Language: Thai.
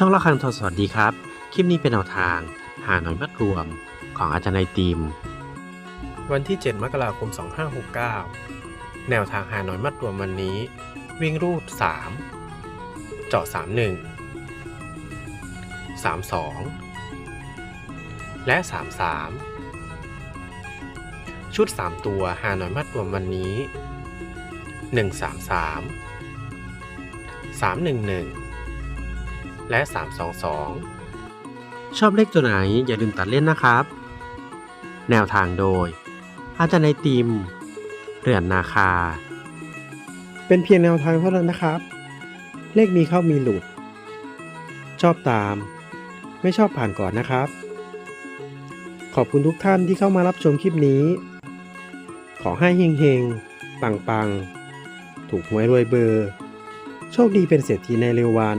ช่องละครังทอสวัสดีครับ คลิปนี้เป็นแนวทาง หาหน่อยมัดรวมของอาจารย์นายตีม วันที่ 7 มกราคม 2569 แนวทางหาหน่อยมัดรวมวันนี้ วิ่งรูด 3 เจาะ 31 32 และ 33 ชุด 3 ตัวหาหน่อยมัดรวมวันนี้ 133 311 และ 322 ชอบเลขตัวไหนอย่าลืมตัดเล่นนะครับ แนวทางโดย อาจารย์ในติม เรือนนาคา เป็นเพียงแนวทางเท่านั้นนะครับ เลขมีเข้ามีหลุด ชอบตาม ไม่ชอบผ่านก่อนนะครับ ขอบคุณทุกท่านที่เข้ามารับชมคลิปนี้ ขอให้เฮงๆ ปังๆ ถูกหวยรวยเบอร์โชคดีเป็นเศรษฐีในเร็ววัน